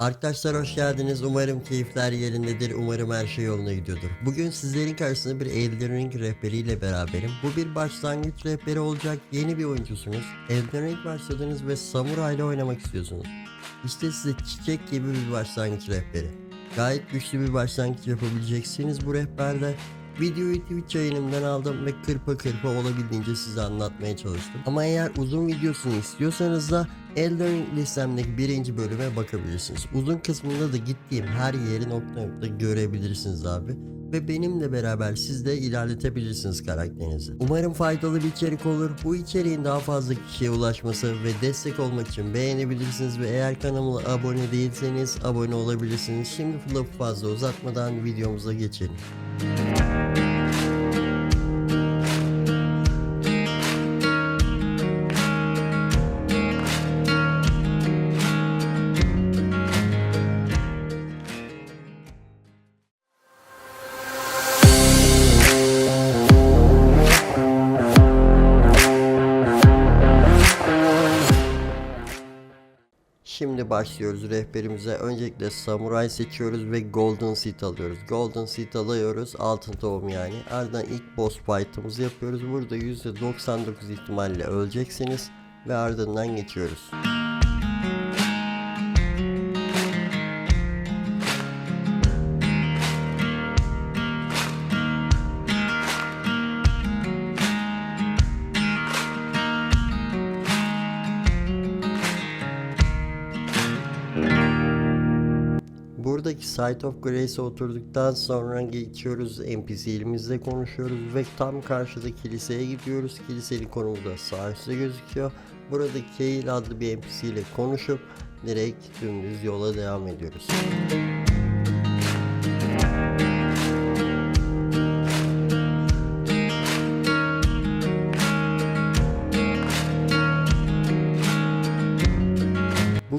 Arkadaşlar hoş geldiniz. Umarım keyifler yerindedir. Umarım her şey yoluna gidiyordur. Bugün sizlerin karşısında bir Elden Ring rehberiyle beraberim. Bu bir başlangıç rehberi olacak. Yeni bir oyuncusunuz. Elden Ring başladınız ve samuray ile oynamak istiyorsunuz. İşte size çiçek gibi bir başlangıç rehberi. Gayet güçlü bir başlangıç yapabileceksiniz bu rehberde. Videoyu Twitch yayınımdan aldım ve kırpa kırpa olabildiğince size anlatmaya çalıştım. Ama eğer uzun videosunu istiyorsanız da Elden listemdeki birinci bölüme bakabilirsiniz. Uzun kısmında da gittiğim her yeri nokta nokta görebilirsiniz abi. Ve benimle beraber siz de ilerletebilirsiniz karakterinizi. Umarım faydalı bir içerik olur. Bu içeriğin daha fazla kişiye ulaşması ve destek olmak için beğenebilirsiniz. Ve eğer kanalıma abone değilseniz abone olabilirsiniz. Şimdi lafı fazla uzatmadan videomuza geçelim. Başlıyoruz rehberimize. Öncelikle samuray seçiyoruz ve golden seed alıyoruz. Golden seed alıyoruz. Altın tohum yani. Ardından ilk boss fight'ımızı yapıyoruz. Burada %99 ihtimalle öleceksiniz. Ve ardından geçiyoruz. Buradaki Site of Grace'e oturduktan sonra geçiyoruz NPC'limizle konuşuyoruz ve tam karşıda kiliseye gidiyoruz. Kilisenin konumu da sağ üstte gözüküyor. Burada Kayle adlı bir NPC ile konuşup direkt dümdüz yola devam ediyoruz.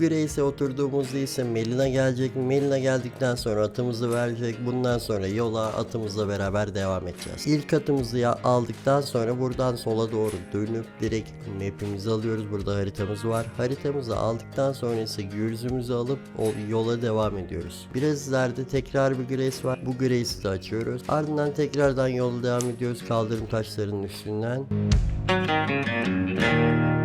Grace'e oturduğumuzda ise Melina gelecek. Melina geldikten sonra atımızı verecek. Bundan sonra yola atımızla beraber devam edeceğiz. İlk atımızı aldıktan sonra buradan sola doğru dönüp direkt map'imizi alıyoruz. Burada haritamız var. Haritamızı aldıktan sonra ise gürzümüzü alıp o yola devam ediyoruz. Biraz ileride tekrar bir Grace var. Bu Grace'i de açıyoruz. Ardından tekrardan yola devam ediyoruz. Kaldırım taşlarının üstünden. Bu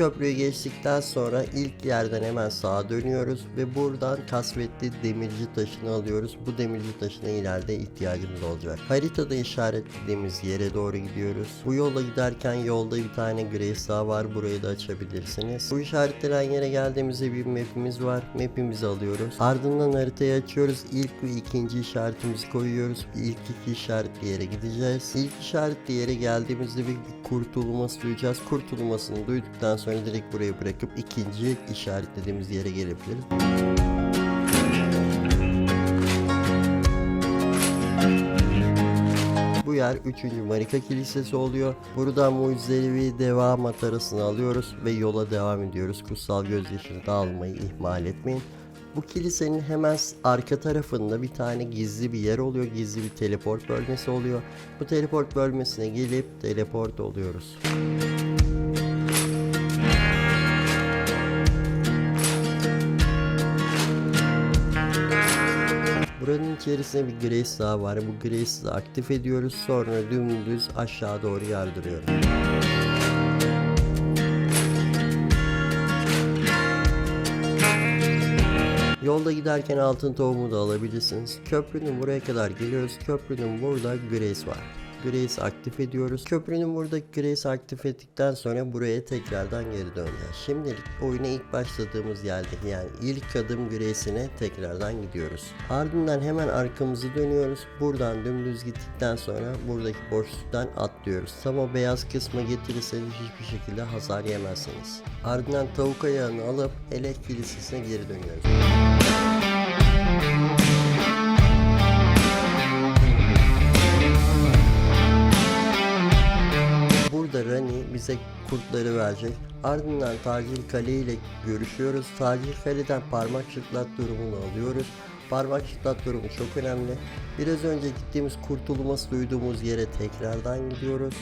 köprüyü geçtikten sonra ilk yerden hemen sağa dönüyoruz ve buradan kasvetli demirci taşını alıyoruz. Bu demirci taşına ileride ihtiyacımız olacak. Haritada işaretlediğimiz yere doğru gidiyoruz. Bu yola giderken yolda bir tane Grace daha var. Burayı da açabilirsiniz. Bu işaretlenen yere geldiğimizde bir map'imiz var. Map'imizi alıyoruz. Ardından haritayı açıyoruz. İlk ve ikinci işaretimizi koyuyoruz. İlk iki işaretli yere gideceğiz. İlk işaretli yere geldiğimizde bir kurtulması duyacağız. Kurtulmasını duyduktan sonra direkt buraya bırakıp ikinci işaretlediğimiz yere gelebiliriz. Bu yer 3. Marika Kilisesi oluyor. Buradan mucizevi deva matarasını alıyoruz ve yola devam ediyoruz. Kutsal gözyaşını da almayı ihmal etmeyin. Bu kilisenin hemen arka tarafında bir tane gizli bir yer oluyor. Gizli bir teleport bölmesi oluyor. Bu teleport bölmesine gelip teleport oluyoruz. İçerisinde bir Grace daha var. Bu Grace'i aktif ediyoruz. Sonra dümdüz aşağı doğru yardırıyoruz. Yolda giderken altın tohumu da alabilirsiniz. Köprünün buraya kadar geliyoruz. Köprünün burada Grace var. Grace aktif ediyoruz. Köprünün burada Grace aktif ettikten sonra buraya tekrardan geri döneceğiz. Şimdilik oyuna ilk başladığımız yerde yani ilk adım Grace'ine tekrardan gidiyoruz. Ardından hemen arkamızı dönüyoruz. Buradan dümdüz gittikten sonra buradaki boşluktan atlıyoruz. Tam o beyaz kısma getirirseniz hiçbir şekilde hasar yemezsiniz. Ardından tavuk ayağını alıp Elek Kilisesi'ne geri dönüyoruz. Bize kurtları verecek. Ardından Tacil Kale ile görüşüyoruz. Tacil Kale'den parmak çıtlat durumunu alıyoruz. Parmak şıklat durumu çok önemli. Biraz önce gittiğimiz kurtulması duyduğumuz yere tekrardan gidiyoruz.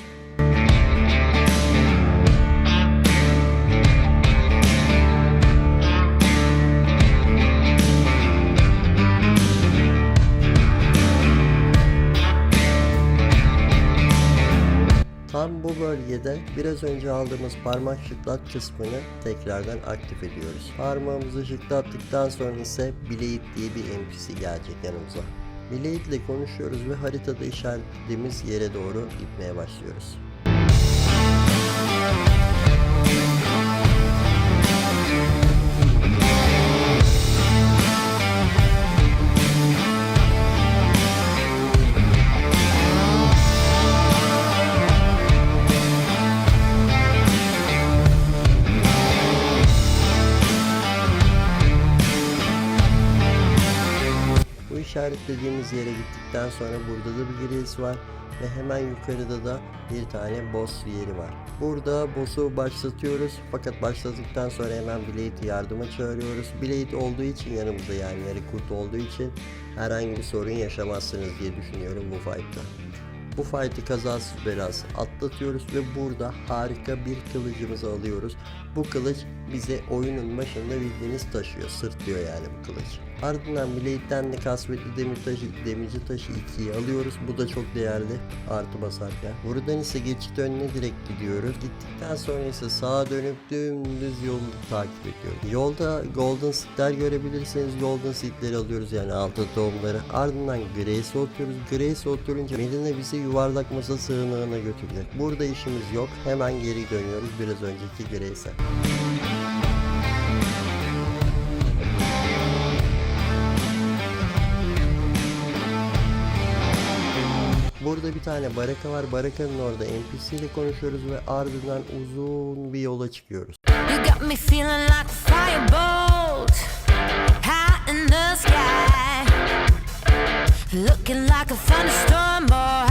Tam bu bölgede biraz önce aldığımız parmak şıklat kısmını tekrardan aktif ediyoruz. Parmağımızı şıklattıktan sonra ise Blade diye bir NPC gelecek yanımıza. Blade ile konuşuyoruz ve haritada işaretlediğimiz yere doğru gitmeye başlıyoruz. Bu işaretlediğimiz yere gittikten sonra burada da bir giriş var ve hemen yukarıda da bir tane boss yeri var. Burada boss'u başlatıyoruz fakat başladıktan sonra hemen Blade'i yardıma çağırıyoruz. Blade olduğu için yanımızda yani yarı kurt olduğu için herhangi bir sorun yaşamazsınız diye düşünüyorum bu fight'ta. Bu fight'i kazasız belasız atlatıyoruz ve burada harika bir kılıcımızı alıyoruz. Bu kılıç bize oyunun başında bildiğiniz taşıyor, sırtlıyor yani bu kılıç. Ardından Blade'den de kasvetli demir taşı, demirci taşı 2'yi alıyoruz. Bu da çok değerli artı basarken. Buradan ise geçit önüne direkt gidiyoruz. Gittikten sonra ise sağa dönüp dümdüz yolu takip ediyoruz. Yolda Golden Seed'ler görebilirseniz Golden Seed'leri alıyoruz yani altı tohumları. Ardından Grace'e oturuyoruz. Grace'e oturunca Medine bizi yuvarlak masa sığınağına götürecek. Burada işimiz yok. Hemen geri dönüyoruz biraz önceki Grace'e. Burada bir tane baraka var. Barakanın orada NPC ile konuşuyoruz ve ardından uzun bir yola çıkıyoruz. You got me feeling like firebolt high in the sky. Looking like a thunderstorm, boy.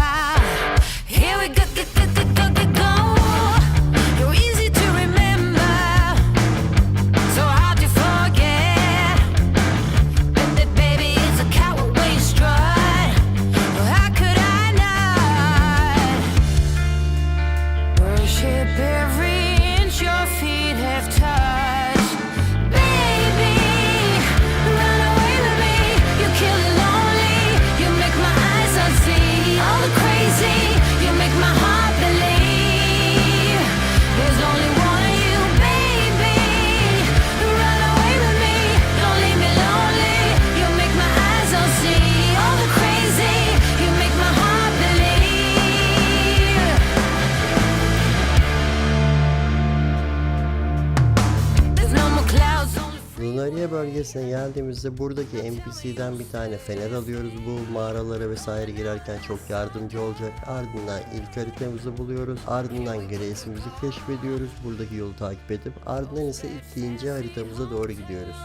Bölgesine geldiğimizde buradaki NPC'den bir tane fener alıyoruz. Bu mağaralara vesaire girerken çok yardımcı olacak. Ardından ilk haritamızı buluyoruz. Ardından Grace'imizi keşfediyoruz. Buradaki yolu takip edip ardından ise ikinci haritamıza doğru gidiyoruz.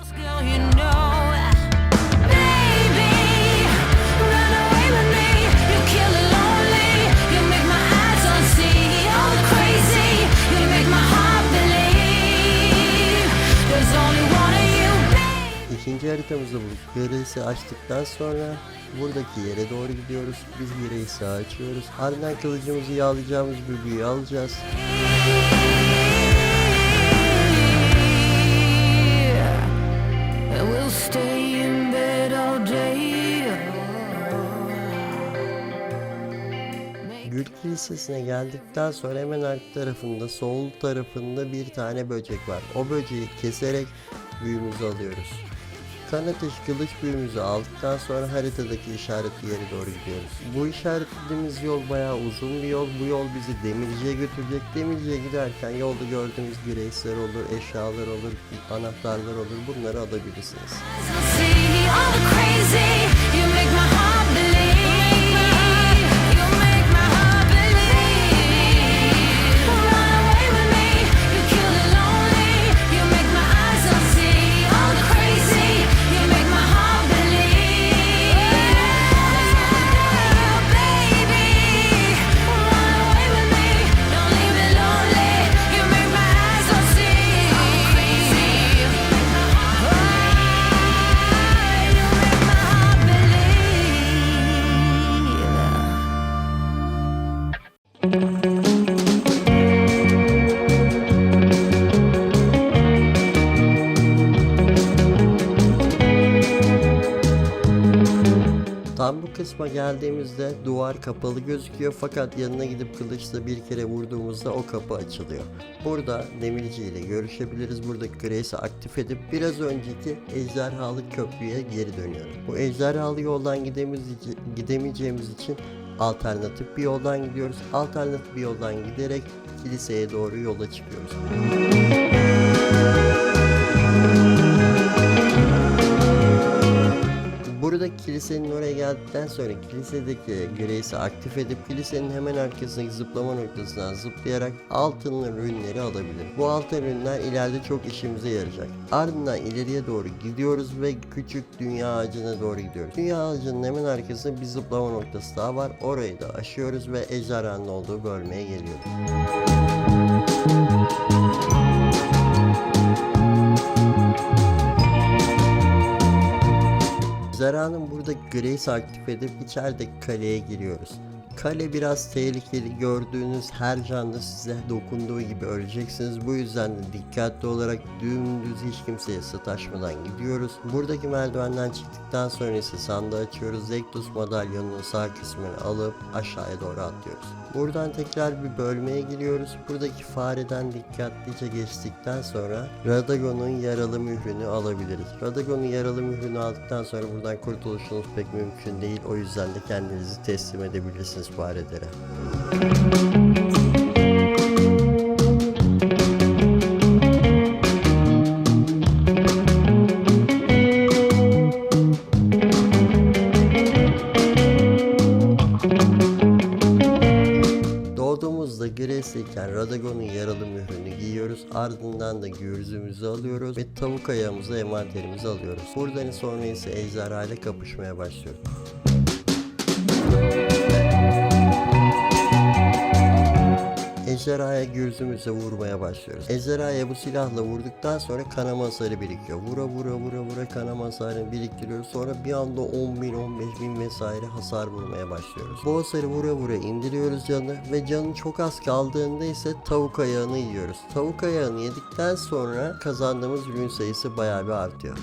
İkinci haritamızı bulup Grace'i açtıktan sonra buradaki yere doğru gidiyoruz. Biz Grace'i açıyoruz. Ardından kılıcımızı yağlayacağımız bir büyü alacağız. Gül Kilisesi'ne geldikten sonra hemen arka tarafında sol tarafında bir tane böcek var. O böceği keserek büyümüzü alıyoruz. Ateş kılıç büyümüzü aldıktan sonra haritadaki işaretli yere doğru gidiyoruz. Bu işaretlediğimiz yol bayağı uzun bir yol. Bu yol bizi demirciye götürecek. Demirciye giderken yolda gördüğümüz grace'ler olur, eşyalar olur, anahtarlar olur. Bunları alabilirsiniz. Kısma geldiğimizde duvar kapalı gözüküyor fakat yanına gidip kılıçla bir kere vurduğumuzda o kapı açılıyor. Burada demirci ile görüşebiliriz. Burada Grace'i aktif edip biraz önceki ejderhalı köprüye geri dönüyoruz. Bu ejderhalı yoldan gidemeyeceğimiz için alternatif bir yoldan gidiyoruz. Alternatif bir yoldan giderek kiliseye doğru yola çıkıyoruz. Burada kilisenin oraya geldikten sonra kilisedeki Grace'i aktif edip kilisenin hemen arkasındaki zıplama noktasından zıplayarak altın ürünleri alabilir. Bu altın ürünler ileride çok işimize yarayacak. Ardından ileriye doğru gidiyoruz ve küçük dünya ağacına doğru gidiyoruz. Dünya ağacının hemen arkasında bir zıplama noktası daha var. Orayı da aşıyoruz ve ejderhanın olduğu bölmeye geliyoruz. Zara'nın burada Grace aktif edip içerideki kaleye giriyoruz. Kale biraz tehlikeli gördüğünüz her canlı size dokunduğu gibi öleceksiniz. Bu yüzden de dikkatli olarak dümdüz hiç kimseye sataşmadan gidiyoruz. Buradaki merdivenden çıktıktan sonra ise sandığı açıyoruz. Zektus madalyonunun sağ kısmını alıp aşağıya doğru atlıyoruz. Buradan tekrar bir bölmeye giriyoruz. Buradaki fareden dikkatlice geçtikten sonra Radagon'un yaralı mührünü alabiliriz. Radagon'un yaralı mührünü aldıktan sonra buradan kurtuluşunuz pek mümkün değil. O yüzden de kendinizi teslim edebilirsiniz farelere. Doğduğumuzda Grace'liyken Radagon'un yaralı mührünü giyiyoruz. Ardından da gürzümüzü alıyoruz ve tavuk ayağımıza envanterimizi alıyoruz. Buradan sonra ise ejderha ile kapışmaya başlıyoruz. Ejderhaya gürzümüzle vurmaya başlıyoruz. Ejderhaya bu silahla vurduktan sonra kanama hasarı birikiyor. Vura vura vura vura kanama hasarını biriktiriyoruz. Sonra bir anda 10 bin 15 bin vesaire hasar vurmaya başlıyoruz. Bu hasarı vura vura indiriyoruz canı ve canın çok az kaldığında ise tavuk ayağını yiyoruz. Tavuk ayağını yedikten sonra kazandığımız ürün sayısı bayağı bir artıyor.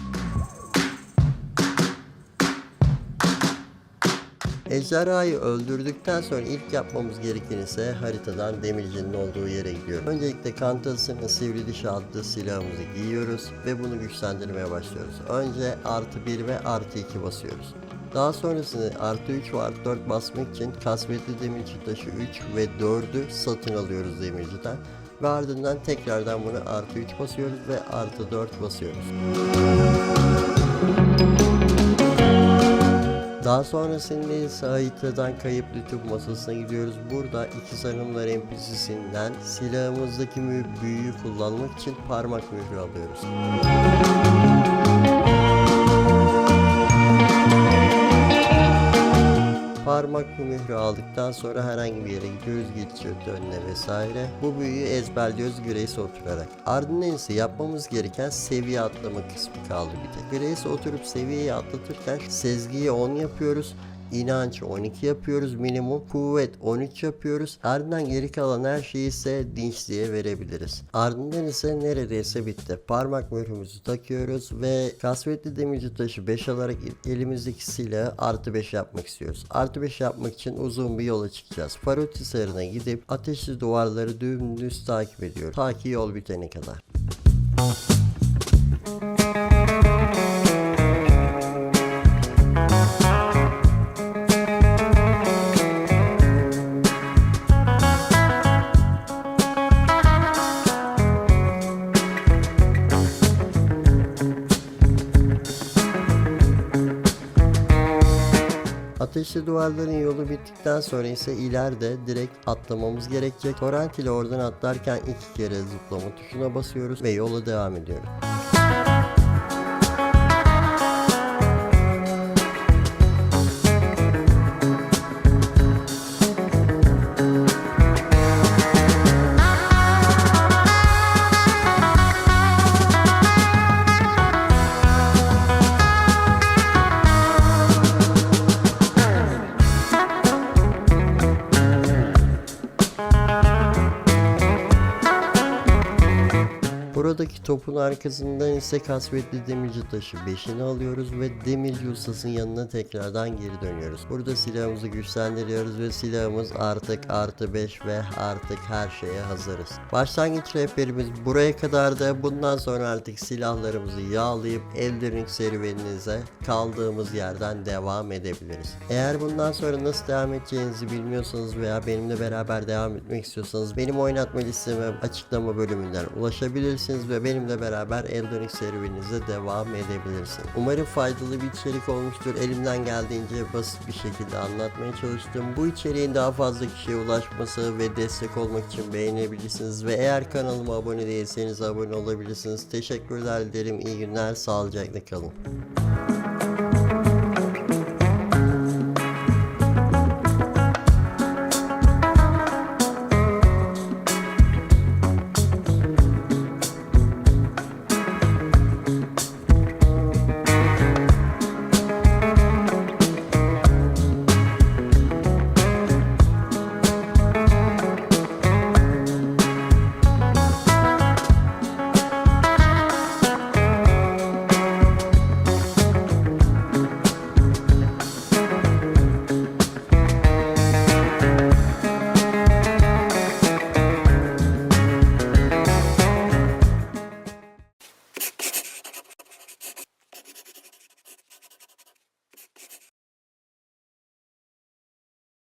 Ejderhayı öldürdükten sonra ilk yapmamız gereken ise haritadan demircinin olduğu yere gidiyoruz. Öncelikle Kantas'ın sivri diş adlı silahımızı giyiyoruz ve bunu güçlendirmeye başlıyoruz. Önce artı 1 ve artı 2 basıyoruz. Daha sonrasında artı 3 ve artı 4 basmak için kasvetli demirci taşı 3 ve 4'ü satın alıyoruz demirciden. Ve ardından tekrardan bunu artı 3 basıyoruz ve artı 4 basıyoruz. Daha sonrasında ise haritadan kayıp lütuf masasına gidiyoruz. Burada iki sarımlar NPC'sinden silahımızdaki büyüyü kullanmak için parmak mührü alıyoruz. Parmak mührü aldıktan sonra herhangi bir yere gidiyoruz geçiyor önüne vesaire. Bu büyüyü ezberliyoruz Grace oturarak. Ardından ise yapmamız gereken seviye atlama kısmı kaldı bir tek. Grace oturup seviyeyi atlatırken sezgiyi 10 yapıyoruz. İnanç 12 yapıyoruz minimum. Kuvvet 13 yapıyoruz. Ardından geri kalan her şeyi ise dinçliğe verebiliriz. Ardından ise neredeyse bitti. Parmak mührümüzü takıyoruz ve kasvetli demirci taşı 5 alarak elimizdeki silahı artı 5 yapmak istiyoruz. Artı 5 yapmak için uzun bir yola çıkacağız. Faroti Sarı'na gidip ateşli duvarları dümdüz takip ediyoruz. Ta ki yol bitene kadar. Ateşli duvarların yolu bittikten sonra ise ileride direkt atlamamız gerekecek. Torrent ile oradan atlarken iki kere zıplama tuşuna basıyoruz ve yola devam ediyoruz. Topun arkasından ise kasvetli demirci taşı 5'ini alıyoruz ve demirci ustasının yanına tekrardan geri dönüyoruz. Burada silahımızı güçlendiriyoruz ve silahımız artık artı 5 ve artık her şeye hazırız. Başlangıç rehberimiz buraya kadar da bundan sonra artık silahlarımızı yağlayıp Elden serüveninize kaldığımız yerden devam edebiliriz. Eğer bundan sonra nasıl devam edeceğinizi bilmiyorsanız veya benimle beraber devam etmek istiyorsanız benim oynatma listeme açıklama bölümünden ulaşabilirsiniz ve benimle beraber Elden Ring serüveninize devam edebilirsiniz. Umarım faydalı bir içerik olmuştur. Elimden geldiğince basit bir şekilde anlatmaya çalıştım. Bu içeriğin daha fazla kişiye ulaşması ve destek olmak için beğenebilirsiniz ve eğer kanalıma abone değilseniz abone olabilirsiniz. Teşekkürler dilerim. İyi günler. Sağlıcakla kalın.